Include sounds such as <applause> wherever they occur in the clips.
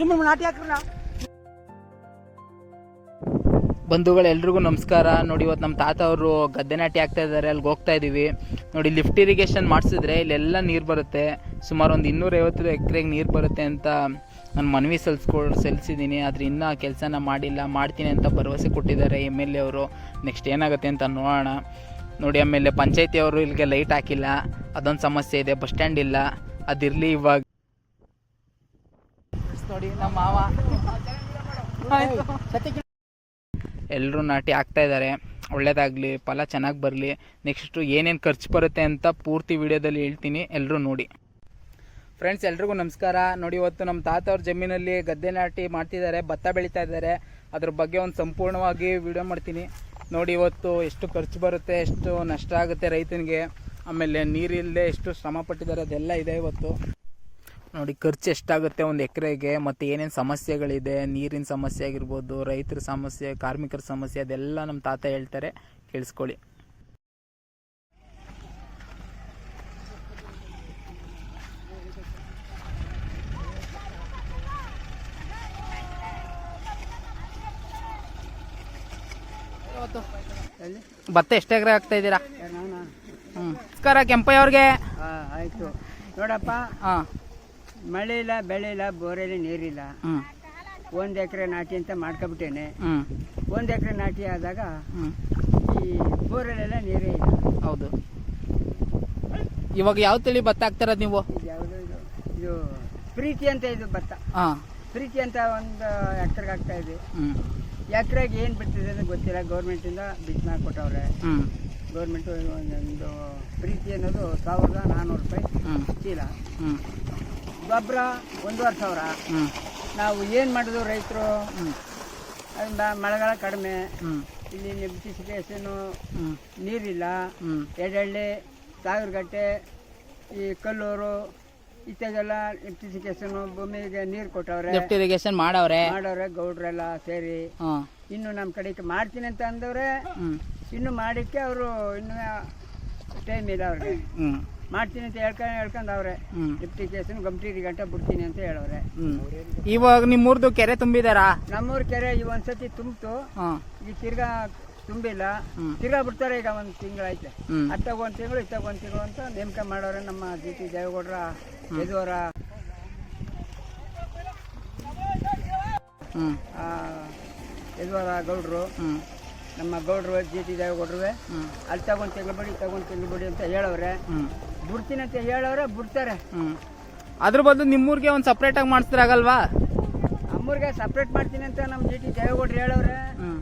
ಸುಮ್ಮನೆ ನಾಟಿ ಹಾಕ್ರಲ್ಲ ಬಂಧುಗಳು ನಮಸ್ಕಾರ. ನೋಡಿ ಇವತ್ತು ನಮ್ಮ ತಾತ ಅವರು ಗದ್ದೆ ನಾಟಿ ಆಗ್ತಾ ಇದ್ದಾರೆ ಅಲ್ಲಿಗೆ ಹೋಗ್ತಾ ಇದ್ದೀವಿ ನೋಡಿ, ಲಿಫ್ಟ್ ಇರಿಗೇಷನ್ ಮಾಡಿಸಿದ್ರೆ ಇಲ್ಲೆಲ್ಲ ನೀರು ಬರುತ್ತೆ. ಸುಮಾರು ಒಂದು ಇನ್ನೂರೈವತ್ತು ಎಕರೆಗೆ ನೀರು ಬರುತ್ತೆ ಅಂತ ನಾನು ಮನವಿ ಸಲ್ಸ್ಕೊ ಸಲ್ಲಿಸಿದ್ದೀನಿ ಆದರೆ ಇನ್ನೂ ಕೆಲಸನ ಮಾಡಿಲ್ಲ. ಮಾಡ್ತೀನಿ ಅಂತ ಭರವಸೆ ಕೊಟ್ಟಿದ್ದಾರೆ ಎಂ ಎಲ್ ಅವರು. ನೆಕ್ಸ್ಟ್ ಏನಾಗುತ್ತೆ ಅಂತ ನೋಡೋಣ. ನೋಡಿ ಆಮೇಲೆ ಪಂಚಾಯತಿ ಅವರು ಇಲ್ಲಿಗೆ ಲೈಟ್ ಹಾಕಿಲ್ಲ. ಅದೊಂದು ಸಮಸ್ಯೆ ಇದೆ. ಬಸ್ ಸ್ಟ್ಯಾಂಡ್ ಇಲ್ಲ. ಅದಿರಲಿ ಇವಾಗ ನೋಡಿ, ನಮ್ಮ ಮಾವ. ಎಲ್ಲರೂ ನಾಟಿ ಆಗ್ತಾ ಇದ್ದಾರೆ. ಒಳ್ಳೇದಾಗಲಿ, ಫಲ ಚೆನ್ನಾಗಿ ಬರಲಿ. ನೆಕ್ಸ್ಟು ಏನೇನು ಖರ್ಚು ಬರುತ್ತೆ ಅಂತ ಪೂರ್ತಿ ವಿಡಿಯೋದಲ್ಲಿ ಹೇಳ್ತೀನಿ. ಎಲ್ಲರೂ ನೋಡಿ. ಫ್ರೆಂಡ್ಸ್ ಎಲ್ರಿಗೂ ನಮಸ್ಕಾರ. ನೋಡಿ, ಇವತ್ತು ನಮ್ಮ ತಾತ ಅವ್ರ ಜಮೀನಲ್ಲಿ ಗದ್ದೆ ನಾಟಿ ಮಾಡ್ತಿದ್ದಾರೆ. ಭತ್ತ ಬೆಳೀತಾ ಇದ್ದಾರೆ. ಅದ್ರ ಬಗ್ಗೆ ಒಂದು ಸಂಪೂರ್ಣವಾಗಿ ವಿಡಿಯೋ ಮಾಡ್ತೀನಿ. ನೋಡಿ, ಇವತ್ತು ಎಷ್ಟು ಖರ್ಚು ಬರುತ್ತೆ, ಎಷ್ಟು ನಷ್ಟ ಆಗುತ್ತೆ ರೈತನಿಗೆ. ಆಮೇಲೆ ನೀರಿಲ್ಲದೆ ಎಷ್ಟು ಶ್ರಮ ಪಟ್ಟಿದ್ದಾರೆ ಅದೆಲ್ಲ ಇದೆ ಇವತ್ತು. ನೋಡಿ ಖರ್ಚು ಎಷ್ಟಾಗುತ್ತೆ ಒಂದು ಎಕರೆಗೆ ಮತ್ತು ಏನೇನು ಸಮಸ್ಯೆಗಳಿದೆ ನೀರಿನ ಸಮಸ್ಯೆ ಆಗಿರ್ಬೋದು ರೈತರ ಸಮಸ್ಯೆ ಕಾರ್ಮಿಕರ ಸಮಸ್ಯೆ ಅದೆಲ್ಲ ನಮ್ಮ ತಾತ ಹೇಳ್ತಾರೆ ಕೇಳಿಸ್ಕೊಳ್ಳಿ. ಭತ್ತ ಎಷ್ಟು ಎಕರೆ ಆಗ್ತಾ ಇದ್ದೀರಾ? ಹ್ಞೂ ನಮಸ್ಕಾರ ಕೆಂಪಯ್ಯ ಅವ್ರಿಗೆ. ಆಯ್ತು. ನೋಡಪ್ಪ ಹಾಂ. ಮಳೆ ಇಲ್ಲ ಬೆಳೆ ಇಲ್ಲ ಬೋರಲ್ಲಿ ನೀರಿಲ್ಲ. ಒಂದು ಎಕರೆ ನಾಟಿ ಅಂತ ಮಾಡ್ಕೊಬಿಟ್ಟೇನೆ. ಒಂದು ಎಕರೆ ನಾಟಿ ಆದಾಗ ಈ ಬೋರಲ್ಲೆಲ್ಲ ನೀರೇ ಇಲ್ಲ. ಹೌದು. ಇವಾಗ ಯಾವ ತಳಿ ಭತ್ತ ಹಾಕ್ತಿರೋದು ನೀವು? ಇದು ಯಾವುದು ಇದು? ಇದು ಪ್ರೀತಿ ಅಂತ ಇದು ಭತ್ತ. ಹಾಂ. ಪ್ರೀತಿ ಅಂತ ಒಂದು ಎಕರೆಗೆ ಹಾಕ್ತಾ ಇದೆ ಹ್ಞೂ ಎಕರೆಗೆ ಏನು ಬಿಡ್ತಿದೆ ಅಂತ ಗೊತ್ತಿಲ್ಲ. ಗೌರ್ಮೆಂಟಿಂದ ಬಿತ್ತನೆ ಹಾಕ್ಕೊಟ್ಟವ್ರೆ ಹ್ಞೂ ಗೌರ್ಮೆಂಟು ಒಂದು ಪ್ರೀತಿ ಅನ್ನೋದು ಸಾವಿರದ ನಾನ್ನೂರು ರೂಪಾಯಿ ಚೀಲ. ಹ್ಞೂ ಗೊಬ್ಬರ ಒಂದೂವರೆ ಸಾವಿರ. ನಾವು ಏನು ಮಾಡೋದು ರೈತರು? ಅದರಿಂದ ಮಳೆಗಾಲ ಕಡಿಮೆ. ಇಲ್ಲಿ ನೆಬ್ಬಿಸಿಕೇಶನು ಹ್ಞೂ ನೀರಿಲ್ಲ. ಎಡಳ್ಳಿ ಎಡಹಳ್ಳಿ ಸಾವಿರಗಟ್ಟೆ ಈ ಕಲ್ಲೂರು ಇತ್ಯಾದೆಲ್ಲ ನೆಬ್ಬಿಸಿಕೇಶನು ಭೂಮಿಗೆ ನೀರು ಕೊಟ್ಟವ್ರೆ. ಇರಿಗೇಷನ್ ಮಾಡವ್ರೆ. ಮಾಡವ್ರೆ ಗೌಡ್ರೆಲ್ಲ ಸೇರಿ. ಇನ್ನು ನಮ್ಮ ಕಡೆಗೆ ಮಾಡ್ತೀನಿ ಅಂತ ಅಂದವ್ರೆ. ಇನ್ನು ಮಾಡಿಕ್ಕೆ ಅವರು ಇನ್ನು ಟೈಮ್ ಇಲ್ಲ ಅವ್ರಿಗೆ. ಮಾಡ್ತೀನಿ ಅಂತ ಹೇಳ್ಕೊಂಡು ಹೇಳ್ಕೊಂಡು ಅವ್ರೆ ಡಿಪ್ಟಿ ಕೇಸನ್ ಗಂಟೀರಿ ಗಂಟೆ ಬಿಡ್ತೀನಿ ಅಂತ ಹೇಳವ್ರೆ. ಇವಾಗ ನಿಮ್ಮೂರ್ದು ಕೆರೆ ತುಂಬಿದಾರಾ? ನಮ್ಮೂರ್ ಕೆರೆ ಈ ಒಂದ್ಸತಿ ತುಂಬಿತು. ಈ ಈಗ ತಿರ್ಗಾ ತುಂಬಿಲ್ಲ. ತಿರ್ಗಾ ಬಿಡ್ತಾರೆ ಈಗ ಒಂದು ತಿಂಗಳೈತೆ ಅತ್ತಾಗ ಒಂದು ತಿಂಗಳು ಇತ್ತಾಗ ಒಂದು ತಿಂಗಳು ಅಂತ ನೇಮಕ ಮಾಡೋರೆ ನಮ್ಮ ಜಿ ಟಿ ದೇವೇಗೌಡರ ಯದುವರ. ಯದುವರ ಗೌಡ್ರು. ನಮ್ಮ ಗೌಡ್ರು ಜಿ ಟಿ ದೇವೇಗೌಡ್ರು ಹ್ಞೂ ಅಲ್ಲಿ ತಗೊಂಡು ತಿಂಗಳು ಬಿಡಿ ತಗೊಂಡು ತಿಂಗಳು ಬಿಡಿ ಅಂತ ಹೇಳವ್ರೆ. ಹ್ಞೂ ಬಿಡ್ತೀನಿ ಅಂತ ಹೇಳವ್ರೆ ಬಿಡ್ತಾರೆ. ಅದ್ರ ಬದಲು ನಿಮ್ಮೂರಿಗೆ ಒಂದು ಸಪ್ರೇಟಾಗಿ ಮಾಡಿಸ್ತಿರಾಗಲ್ವಾ? ನಮ್ಮೂರಿಗೆ ಸಪ್ರೇಟ್ ಮಾಡ್ತೀನಿ ಅಂತ ನಮ್ಮ ಜಿ ಟಿ ದೇವೇಗೌಡರು ಹೇಳವ್ರೆ ಹ್ಞೂ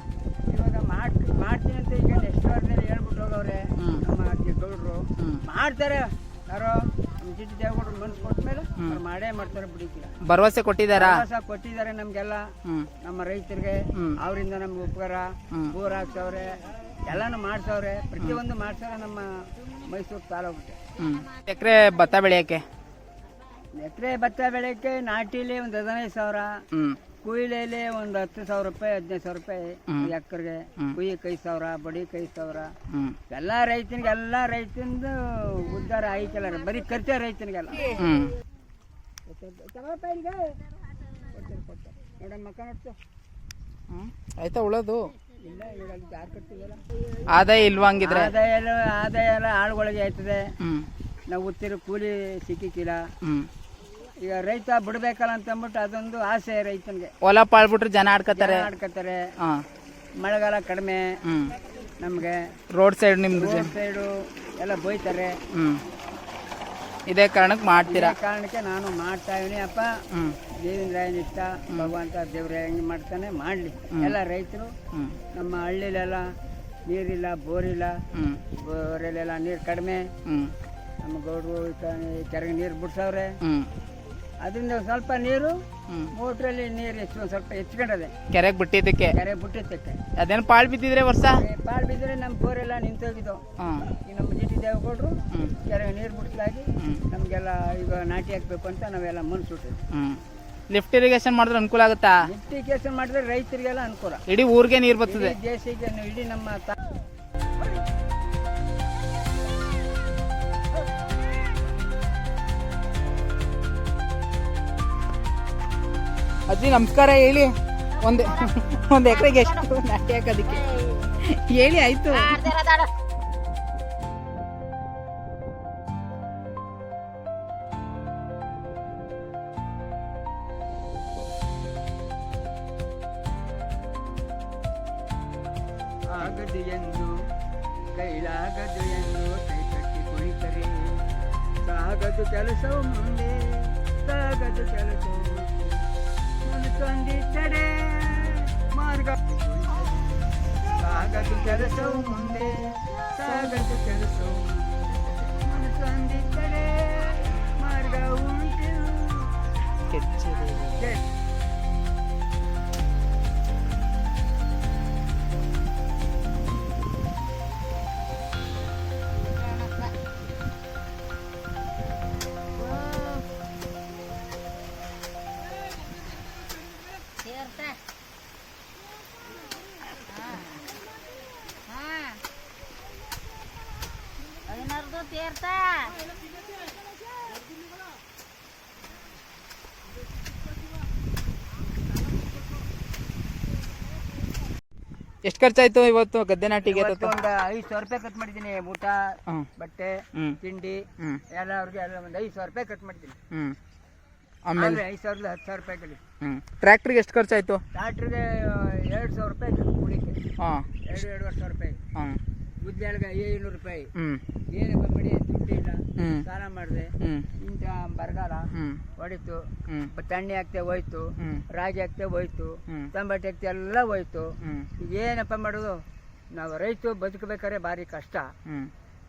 ಇವಾಗ ಮಾಡ್ ಮಾಡ್ತೀನಿ ಅಂತ ಈಗ ನೆಕ್ಸ್ಟ್ ವಾರದಲ್ಲಿ ಹೇಳ್ಬಿಟ್ಟು ಹೋಗವ್ರೆ ಹ್ಮ್. ನಮ್ಮ ಅಜ್ಜಿ ಗೌಡ್ರು. ಮಾಡ್ತಾರೆ. ಯಾರೋ ನಮ್ಮ ಜಿ ಟಿ ದೇವೇಗೌಡರು ಮನ್ಸು ಕೊಟ್ಟ ಮೇಲೆ ಅವ್ರು ಮಾಡೇ ಮಾಡ್ತಾರೆ ಬಿಡಿಕಿಲ್ಲ ಭರವಸೆ ಕೊಟ್ಟಿದ್ದಾರಾ? ಭರವಸೆ ಕೊಟ್ಟಿದ್ದಾರೆ ನಮಗೆಲ್ಲ. ನಮ್ಮ ರೈತರಿಗೆ ಹ್ಮ್. ಅವರಿಂದ ನಮ್ಗೆ ಉಪಕಾರ. ಹ್ಮ್. ಬೋರ್ ಹಾಕ್ಸವ್ರೆ. ಎಲ್ಲಾನು ಮಾಡ್ಸವ್ರೆ. ಪ್ರತಿಯೊಂದು ಮಾಡ್ಸವ್ರೆ ನಮ್ಮ ಮೈಸೂರು ತಾಲೂಕಿಗೆ. ಎಕರೆ ಭತ್ತ ಬೆಳೆಯಕ್ಕೆ? ಎಕರೆ ಭತ್ತ ಬೆಳೆಯಕ್ಕೆ ನಾಟಿಲಿ ಒಂದು ಹದಿನೈದು ಸಾವಿರ ಕುಯ್ಲೆಲಿ ಒಂದು ಹತ್ತು ಸಾವಿರ ರೂಪಾಯಿ ಹದಿನೈದು ಸಾವಿರ ರೂಪಾಯಿ ಹ್ಮ್. ಎಕರೆಗೆ. ಹ್ಮ್. ಕುಯ್ಯಕ್ಕೆ ಐದು ಸಾವಿರ ಬಡಿಗೆ ಐದು ಸಾವಿರ. ಎಲ್ಲ ರೈತನಿಗೆ ಎಲ್ಲ ರೈತಂದು ಉದ್ಧಾರ ಐಕಲ್ಲ ಬರೀ ಖರ್ಚೆ ರೈತನಿಗೆಲ್ಲ. ಹ್ಞೂ ತಗೊಳಪ್ಪ ಇಲ್ಲಿಗೆ. ಕೊಡ್ತೀನಿ, ಕೊಡ್ತೀನಿ. ನೋಡಮ್ಮ ಮಕ್ಕ ನೋಡ್ತು ಹ್ಞೂ ಆಯ್ತಾ ಉಳೋದು? ಆದಾಯ ಇಲ್ವಾ ಹಂಗಿದ್ರೆ? ಆದಾಯ ಎಲ್ಲ ಆದಾಯ ಎಲ್ಲ ಆಳುಗಳಿಗೆ ಆಯ್ತದೆ. ನಾವು ಉತ್ತಿರ ಕೂಲಿ ಸಿಕ್ಕಿಕ್ಕಿಲ್ಲ. ಈಗ ರೈತ ಬಿಡ್ಬೇಕಲ್ಲ ಅಂತ ಅಂದ್ಬಿಟ್ಟು ಅದೊಂದು ಆಸೆ ರೈತನಿಗೆ. ಹೊಲ ಪಾಳ್ಬಿಟ್ರೆ ಜನ ಆಡ್ಕೋತಾರೆ ಆಡ್ಕೊತಾರೆ ಹಾಂ. ಮಳೆಗಾಲ ಕಡಿಮೆ. ನಮಗೆ ರೋಡ್ ಸೈಡ್ ನಿಮ್ದು ಜನ. ರೋಡ್ ಸೈಡು ಎಲ್ಲ ಬೈತಾರೆ ಹ್ಞೂ ಇದೇ ಕಾರಣಕ್ಕೆ ಮಾಡ್ತೀರಾ? ಕಾರಣಕ್ಕೆ ನಾನು ಮಾಡ್ತಾ ಇದೀನಿ. ಅಪ್ಪ ಹ್ಞೂ ದೇವೇಂದ್ರಾಯನ ಇಷ್ಟ ಭಗವಂತ ದೇವ್ರ ಹೆಂಗೆ ಮಾಡ್ತಾನೆ ಮಾಡಲಿ. ಎಲ್ಲ ರೈತರು ನಮ್ಮ ಹಳ್ಳಿಲೆಲ್ಲ ನೀರಿಲ್ಲ ಬೋರಿಲ್ಲ ಹ್ಮ್. ಬೋರಲ್ಲೆಲ್ಲ ನೀರು ಕಡಿಮೆ. ಹ್ಞೂ ನಮ್ಮ ಗೌಡರು ಕೆರೆಗೆ ನೀರು ಬಿಡ್ಸವ್ರೆ. ಅದರಿಂದ ಸ್ವಲ್ಪ ನೀರು ಮೋಟ್ರಲ್ಲಿ ನೀರು ಹೆಚ್ಚು ಸ್ವಲ್ಪ ಹೆಚ್ಕೊಂಡದೆ ಕೆರೆಗೆ ಬಿಟ್ಟಿದ್ದಕ್ಕೆ? ಕೆರೆ ಬಿಟ್ಟಿದ್ದಕ್ಕೆ. ಅದೇನು ಪಾಳು ಬಿದ್ದಿದ್ರೆ ವರ್ಷ? ಪಾಳು ಬಿದ್ದರೆ ನಮ್ಮ ಬೋರೆಲ್ಲ ನಿಂತೋಗಿದ್ದು. ಈ ನಮ್ಮ ದೇವೇಗೌಡರು ಕೆರೆಗೆ ನೀರು ಬಿಡಿಸಲಾಗಿ ನಮಗೆಲ್ಲ ಈಗ ನಾಟಿ ಹಾಕ್ಬೇಕು ಅಂತ ನಾವೆಲ್ಲ ಮನಸ್ಸು ಲಿಫ್ಟ್ ಇರಿಗೇಷನ್ ಮಾಡಿದ್ರೆ ಅನುಕೂಲ ಆಗುತ್ತಾ? ನಿಫ್ಟಿ ಇರಿಗೇಷನ್ ಮಾಡಿದ್ರೆ ರೈತರಿಗೆಲ್ಲ ಅನುಕೂಲ. ಇಡೀ ಊರಿಗೆ ನೀರು ಬರ್ತದೆ. ಇಡೀ ದೇಶಕ್ಕೆ ಇಡೀ ನಮ್ಮ ತಾ- ಅಜ್ಜಿ ನಮಸ್ಕಾರ ಹೇಳಿ. ಒಂದು ಒಂದು ಎಕರೆಗೆ ಎಷ್ಟು ನಾಟಿ ಹಾಕೋದಕ್ಕೆ? ಹೇಳಿ ಆಯ್ತು. తగదు తెలుసు ముందే తగదు తెలుసు మనకందించడే మార్గ సాగదు తెలుసు ముందే సాగదు తెలుసు మనకందించడే మార్గం ఉంటుంది ಹದಿನಾರ್ದು ತೀರ್ಥ. ಎಷ್ಟು ಖರ್ಚಾಯ್ತು ಇವತ್ತು ಗದ್ದೆ ನಾಟಿಗೆ ಒಂದು ಐದು ಸಾವಿರ ರೂಪಾಯಿ ಕಟ್ ಮಾಡಿದ್ದೀನಿ ಊಟ ಬಟ್ಟೆ ಹ್ಮ್. ತಿಂಡಿ ಹ್ಮ್. ಎಲ್ಲ ಅವ್ರಿಗೆ ಎಲ್ಲ ಒಂದು ಐದು ಸಾವಿರ ರೂಪಾಯಿ ಕಟ್ ಮಾಡಿದ್ದೀನಿ. ಹ್ಮ್. ಆಮೇಲೆ? ಐದು ಸಾವಿರದ ಹತ್ತು ಸಾವಿರ ರೂಪಾಯಿ ಕಳಿ ಹ್ಮ್. ಟ್ರ್ಯಾಕ್ಟ್ರಿಗೆ ಎಷ್ಟು ಖರ್ಚಾಯ್ತು? ಟ್ರ್ಯಾಕ್ಟ್ರಿಗೆ ಎರಡು ಸಾವಿರ ರೂಪಾಯಿ ಕುಡಿಕೆ. ಹಾಂ. ಎರಡು ಎರಡುವರೆ ಸಾವಿರ ರೂಪಾಯಿ. ಹಾಂ ಗುದ್ದೆಳ್ಗೆ ಏಳ್ನೂರು ರೂಪಾಯಿ. ಏನಪ್ಪ ಮಾಡಿ ದುಡ್ಡು ಇಲ್ಲ ಸ್ನಾನ ಮಾಡಿದೆ. ಇಂಥ ಬರಗಾಲ ಹೊಡಿತು. ತಣ್ಣಿ ಹಾಕ್ತೆ ಹೋಯ್ತು. ರಾಗಿ ಹಾಕ್ತೆ ಹೋಯ್ತು. ತಂಬಾಟಿ ಹಾಕ್ತೆ ಎಲ್ಲ ಹೋಯ್ತು. ಏನಪ್ಪ ಮಾಡೋದು? ನಾವು ರೈತರು ಬದುಕಬೇಕಾದ್ರೆ ಭಾರಿ ಕಷ್ಟ.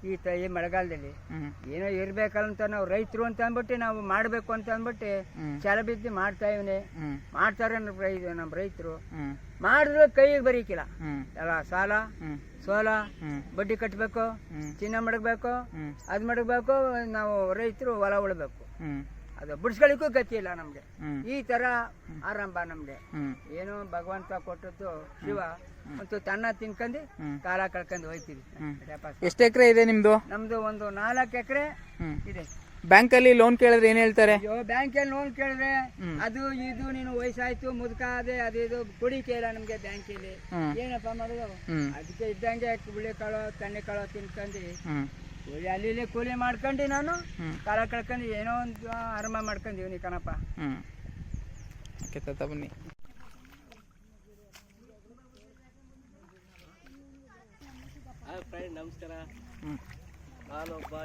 ಈ ತ ಈ ಮಳೆಗಾಲದಲ್ಲಿ. ಏನೋ ಇರ್ಬೇಕಂತ ನಾವು ರೈತರು ಅಂತ ಅಂದ್ಬಿಟ್ಟು ನಾವು ಮಾಡಬೇಕು ಅಂತ ಅಂದ್ಬಿಟ್ಟು ಛಲ ಬಿದ್ದು ಮಾಡ್ತಾ ಇವನೆ. ಮಾಡ್ತಾರೆ ನಮ್ಮ ರೈತರು. ಮಾಡಿದ್ರು ಕೈಗೆ ಬರೀಕಿಲ್ಲ. ಎಲ್ಲ ಸಾಲ ಸೋಲ ಬಡ್ಡಿ ಕಟ್ಟಬೇಕು ಚಿನ್ನ ಮಡಗಬೇಕು ಅದ್ ಮಡಗಬೇಕು ನಾವು ರೈತರು ಹೊಲ ಉಳ್ಬೇಕು. ಅದು ಬಿಡಿಸ್ಕೊಳ್ಳಿಕ್ಕೂ ಗತಿ ಇಲ್ಲ ನಮಗೆ. ಈ ತರ ಆರಂಭ ನಮಗೆ. ಏನೋ ಭಗವಂತ ಕೊಟ್ಟದ್ದು ಶಿವ ಮತ್ತು ತನ್ನ ತಿನ್ಕೊಂಡು. ಕಾಲ ಕಳ್ಕೊಂಡು ಹೋಯ್ತೀವಿ. ಎಷ್ಟು ಎಕರೆ ಇದೆ ನಿಮ್ದು? ನಮ್ದು ಒಂದು ನಾಲ್ಕು ಎಕರೆ ಇದೆ. ಬ್ಯಾಂಕ್ ಅಲ್ಲಿ ಲೋನ್ ಕೇಳಿದ್ರೆ ಏನ್ ಹೇಳ್ತಾರೆ? ಅಯ್ಯೋ ಬ್ಯಾಂಕಲ್ಲಿ ಲೋನ್ ಕೇಳಿದ್ರೆ ಅದು ಇದು ನೀನು ವಯಸ್ಸಾಯ್ತು ಮುದುಕ ಅದೇ ಅದು ಇದು ಕುಡಿ ಇಲ್ಲ ನಮ್ಗೆ ಬ್ಯಾಂಕ್ ಇಲ್ಲಿ ಏನಪ್ಪ ಮಾಡೋದು ಅದಕ್ಕೆ ಇದ್ದಂಗೆ ಹುಳಿ ಕಾಳು ತಣ್ಣೆ ಕಾಳು ತಿನ್ಕೊಂಡು ಕೂಲಿ ಅಲ್ಲಿ ಇಲ್ಲಿ ಕೂಲಿ ಮಾಡ್ಕೊಂಡು ನಾನು ಕಾಲ ಕಳ್ಕೊಂಡು ಏನೋ ಒಂದು ಆರಂಭ ಮಾಡ್ಕೊಂಡಿವ್ನಿ ಕಣಪ್ಪ. ಓಕೆ ತಾತ ಬನ್ನಿ. ಫ್ರೆಂಡ್ ನಮಸ್ಕಾರ. ನಾನೊಬ್ಬ ನಾನು ಒಬ್ಬ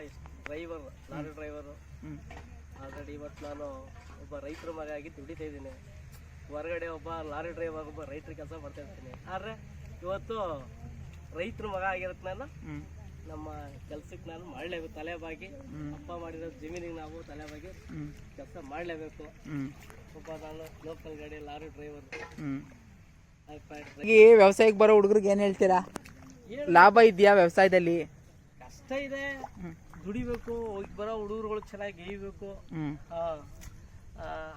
ಡ್ರೈವರ್ ಲಾರಿ ಡ್ರೈವರು ಆಲ್ರೆಡಿ ಇವತ್ತು ನಾನು ಒಬ್ಬ ರೈತರ ಮಗ ಆಗಿ ದುಡಿತಾ ಇದ್ದೀನಿ. ಹೊರಗಡೆ ಒಬ್ಬ ಲಾರಿ ಡ್ರೈವರ್ ಒಬ್ಬ ರೈತರ ಕೆಲಸ ಮಾಡ್ತಾ ಇರ್ತೀನಿ. ಆದರೆ ಇವತ್ತು ರೈತರ ಮಗ ಆಗಿರುತ್ತೆ ನಾನು ನಮ್ಮ ಕೆಲ್ಸಕ್ಕೆ ನಾನು ಮಾಡಲೇಬೇಕು ತಲೆಬಾಗಿ ಅಪ್ಪ ಮಾಡಿರೋ ಜಮೀನಿಗೆ ನಾವು ತಲೆಬಾಗಿ ಕೆಲಸ ಮಾಡಲೇಬೇಕು. ಒಬ್ಬ ನಾನು ಲೋಕಲ್ ಗಾಡಿ ಲಾರಿ ಡ್ರೈವರ್ ಈ ವ್ಯವಸಾಯಕ್ಕೆ ಬರೋ ಹುಡುಗರಿಗೆ ಏನು ಹೇಳ್ತೀರಾ? ಲಾಭ ಇದೆಯಾ ವ್ಯವಸಾಯದಲ್ಲಿ? ಕಷ್ಟ ಇದೆ. ದುಡಿಬೇಕು ಹೋಗಿ ಬರೋ ಹುಡುಗರುಗಳು ಚೆನ್ನಾಗಿ ಗೇಯ್ಬೇಕು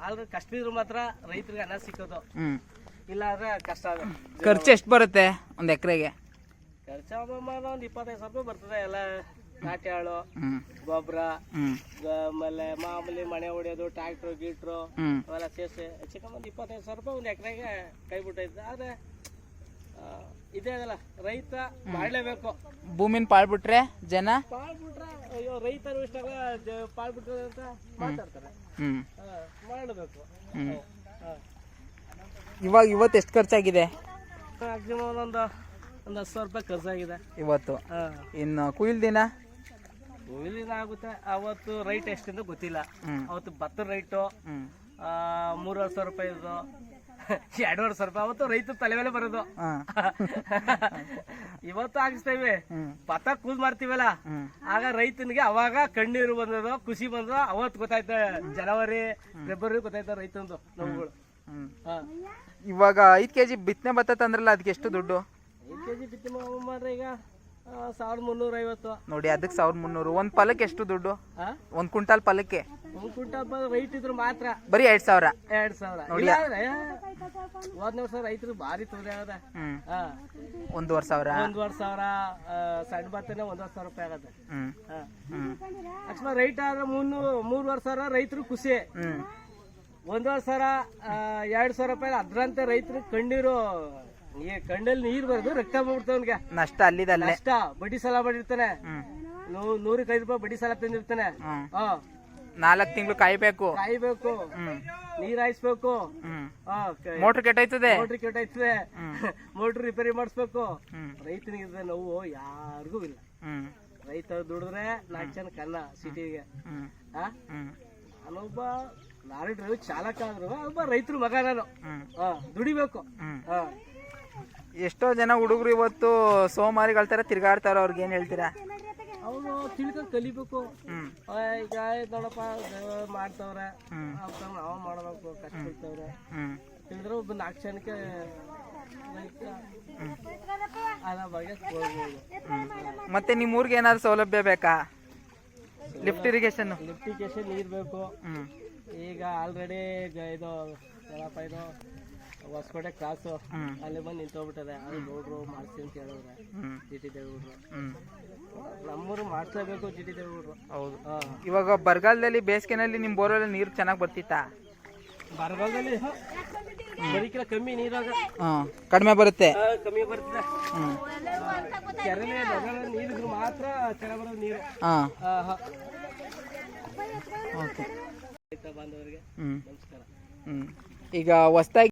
ಆದ್ರೆ ಕಷ್ಟ ಇದ್ರು ಮಾತ್ರ ರೈತರಿಗೆ ಅನ್ನ ಸಿಕ್ಕೋದು. ಇಲ್ಲ ಅಂದ್ರೆ ಕಷ್ಟ ಖರ್ಚು ಎಷ್ಟು ಬರುತ್ತೆ ಒಂದು ಎಕರೆಗೆ? ಖರ್ಚು ಅಮ್ಮಮ್ಮ ಒಂದು ಇಪ್ಪತ್ತೈದು ಸಾವಿರ ರೂಪಾಯಿ ಬರ್ತದೆ ಎಲ್ಲ. ನಾಟಿ ಆಳು ಗೊಬ್ಬರ ಆಮೇಲೆ ಮಾಮೂಲಿ ಮನೆ ಹೊಡೆಯೋದು ಟ್ರ್ಯಾಕ್ಟ್ರು ಗೀಟ್ರು ಅವೆಲ್ಲ ಸೇರಿಸಿ. ಹೆಚ್ಚು ಒಂದು ಇಪ್ಪತ್ತೈದು ಸಾವಿರ ರೂಪಾಯಿ ಒಂದು ಎಕರೆಗೆ ಕೈ ಬಿಟ್ಟೈತೆ ಆದ್ರೆ ಇದೇ ಅದಲ್ಲ. ರೈತ ಮಾಡಲೇಬೇಕು ಭೂಮಿನ ಪಾಳ್ಬಿಟ್ರೆ ಜನ? ಪಾಳ್ಬಿಟ್ರೆ ಅಯ್ಯೋ ರೈತರು ಇಷ್ಟಾಗ ಪಾಳ್ಬಿಟ್ರೆ ಅಂತ ಮಾತಾಡ್ತಾರೆ ಮಾಡಬೇಕು. ಇವಾಗ ಇವತ್ತು ಎಷ್ಟು ಖರ್ಚಾಗಿದೆ? ಮ್ಯಾಕ್ಸಿಮಮ್ ಒಂದು ಒಂದು ಹತ್ತು ಸಾವಿರ ರೂಪಾಯಿ ಖರ್ಚಾಗಿದೆ ಇವತ್ತು. ಹಾಂ. ಇನ್ನು ಕುಯಿಲ್ ದಿನ? ಆಗುತ್ತೆ. ಅವತ್ತು ರೈಟ್ ಎಷ್ಟಿಂದ ಗೊತ್ತಿಲ್ಲ. ಅವತ್ತು ಭತ್ತದ ರೈಟು ಮೂರುವರೆ ಸಾವಿರ ರೂಪಾಯಿ ಇದು <laughs> ಎರಡೂವರೆ ಸಾವಿರ ರೂಪಾಯಿ. ಅವತ್ತು ರೈತರ ತಲೆ ಮೇಲೆ ಬರೋದು. <laughs> ಇವತ್ತು ಹಾಕಿಸ್ತೇವೆ. ಭತ್ತ ಕೂಸ್ ಮಾಡ್ತೀವಲ್ಲ ಆಗ ರೈತನಿಗೆ ಅವಾಗ ಕಣ್ಣೀರು ಬಂದದೋ ಖುಷಿ ಬಂದದ ಅವತ್ತು ಗೊತ್ತಾಯ್ತ. ಜನವರಿ ಫೆಬ್ರವರಿ ಗೊತ್ತಾಯ್ತ ರೈತಂದು ನೋವುಗಳು ಇವಾಗ ಐದು ಕೆಜಿ ಬಿತ್ತನೆ ಭತ್ತ ತಂದ್ರಲ್ಲ ಅದಕ್ಕೆ ಎಷ್ಟು ದುಡ್ಡು? ಐದು ಕೆ ಜಿ ಬಿತ್ತಿ ಈಗ ಸಾವಿರದ ಮುನ್ನೂರ ಐವತ್ತು. ನೋಡಿ ಅದಕ್ಕೆ ಸಾವಿರದ ಮುನ್ನೂರು. ಒಂದು ಪಲಕ್ಕೆ ಎಷ್ಟು ದುಡ್ಡು? ಹಾಂ ಒಂದು ಕ್ವಿಂಟಾಲ್ ಫಲಕ್ಕೆ ಒಂದು ರೈಟ್ ಇದ್ರು ಮಾತ್ರ. ಬರೀ ಎರಡ್ ಸಾವಿರ. ಎರಡ್ ಸಾವಿರ. ನೋಡಿ. ಇಲ್ಲ ಅಂದ್ರೆ ಹೋದ್ನ ವರ್ಷ ರೈತರು ಭಾರಿ ತೊಂದರೆ ಆಗದ ಹ್ಮ್. ಹಾ ಒಂದೂವರೆ ಸಾವಿರ. ಒಂದೂವರೆ ಸಾವಿರ ಆ, ಸಣ್ಣ ಭತ್ತನೇ ಒಂದೂವರೆ ಸಾವಿರ ರೂಪಾಯಿ ಆಗತ್ತೆ. ಹ್ಮ್. ಹಾ ಹ್ಮ್. ಅಕಸ್ಮಾತ್ ರೈಟ್ ಆದ್ರೆ ಮುನ್ನೂರು ಮೂರುವರೆ ಸಾವಿರ ರೈತರು ಖುಷಿ. ಹ್ಮ್. ಒಂದೂವರೆ ಸಾವಿರ ಆ, ಎರಡ್ ಸಾವಿರ ರೂಪಾಯಿ ಅದ್ರಂತೆ ರೈತರು ಕಣ್ಣೀರು ನೀ ಕಣ್ಣಲ್ಲಿ ನೀರ್ ಬರ್ದು ರಕ್ತ ಬಂದ್ಬಿಡ್ತಾವ ಅವ್ನಿಗೆ. ನಷ್ಟ ಅಲ್ಲಿದಲ್ಲೇ. ನಷ್ಟ. ಬಡ್ಡಿ ಸಾಲ ಮಾಡಿರ್ತಾನೆ. ನೂರಕ್ಕೈದು ನೂ- ನೂರಕ್ಕೆ ಐದು ರೂಪಾಯಿ ಬಡ್ಡಿ ಸಾಲ ತಂದಿರ್ತಾನೆ. ಹ್ಮ್. ಹಾ. ನಾಲ್ಕು ತಿಂಗಳು ಕಾಯ್ಬೇಕು. ಕಾಯ್ಬೇಕು. ಹ್ಮ್. ನೀರ್ ಹಾಯಿಸ್ಬೇಕು. ಹ್ಮ್. ಹಾ ಮೋಟ್ರ್ ಕೆಟ್ಟೋಯ್ತದೆ. ಮೋಟ್ರ್ ಕೆಟ್ಟೈತದೆ <laughs> ಮೋಟ್ರ್ ರಿಪೇರಿ ಮಾಡಿಸ್ಬೇಕು. ಹ್ಮ್. ರೈತನಿಗೆ ಇದ್ರೆ ನೋವು ಯಾರಿಗೂ ಇಲ್ಲ. ಹ್ಮ್. ರೈತ ದುಡಿದ್ರೆ ನಾಲ್ಕು ಜನ ಕನ್ನ ಸಿಟಿಗೆ. ಹ್ಮ್. ನಾನೊಬ್ಬ ಲಾರಿ ಡ್ರೈವರ್ ಚಾಲಕ ಆದ್ರು ಒಬ್ಬ ರೈತರು ಮಗ ನಾನು. ಹ್ಮ್. ಹಾ ದುಡಿಬೇಕು. ಹ್ಮ್. ಹಾ. ಎಷ್ಟೋ ಜನ ಹುಡುಗರು ಇವತ್ತು ಸೋಮಾರಿಗಳ ತರ ತಿರ್ಗಾಡ್ತಾರ ಅವ್ರಿಗೆ ಏನ್ ಹೇಳ್ತೀರಾ? ಅವನು ತಿಳ್ಕೊಂಡು ಕಲಿಬೇಕು. ಹ್ಮ್. ಆ, ಈಗ ಆಯ್ತ್ ನೋಡಪ್ಪ ದೇವ್ರು ಮಾಡ್ತವ್ರೆ. ನಾವು ಮಾಡಬೇಕು ಕಷ್ಟ ಬೀಳ್ತವ್ರೆ ಹ್ಮ್. ತಿಳಿದ್ರೆ ಒಬ್ಬ ನಾಲ್ಕು ಜನಕ್ಕೆ ರೈತ ಅದ್ರ ಬಗ್ಗೆ ಹೋಗ್ಬೋದು ಮತ್ತೆ ನಿಮ್ ಊರಿಗೆ ಏನಾದ್ರು ಸೌಲಭ್ಯ ಬೇಕಾ? ಲಿಫ್ಟ್ ಇರಿಗೇಷನ್ ಲಿಫ್ಟಿಗೇಷನ್ ನೀರು ಬೇಕು. ಈಗ ಆಲ್ರೆಡಿ ಇದು ಏನಪ್ಪ ಇದು ಹೊಸಕೋಟೆ ಕ್ರಾಸು ಅಲ್ಲಿ ಬಂದು ನಿಂತೋಗ್ಬಿಟ್ಟದೆ ಅದು ನೋಡ್ರು ಮಾಡಿಸಿ ಅಂತ ಹೇಳಿದ್ರೆ ಜಿ ಟಿ ದೇವ್ರು ಹ್ಮ್. ನಮ್ಮೂರು ಮಾಡಿಸ್ಲೇಬೇಕು ಜಿ ಟಿ ದೇವ್ರು ಹೌದು. ಇವಾಗ ಬರಗಾಲದಲ್ಲಿ ಬೇಸಿಗೆನಲ್ಲಿ ನಿಮ್ಮ ಬೋರಲ್ಲಿ ನೀರು ಚೆನ್ನಾಗಿ ಬರ್ತಿತ್ತಾ? ಬರಗಾಲದಲ್ಲಿ ಬರೀಕಿಲ್ಲ ಕಮ್ಮಿ ನೀರಾಗ. ಕಡಿಮೆ ಬರುತ್ತೆ. ಕಮ್ಮಿ ಬರ್ತದೆ. ಕೆರೆ ನೀರಿದ್ರು ಮಾತ್ರ ಕೆರೆ ಬರೋದು ನೀರು. ಹಾಂ. ಓಕೆ. ರೈತ ಬಾಂಧವರಿಗೆ ನಮಸ್ಕಾರ. ಈಗ ಹೊಸ್ದಾಗಿ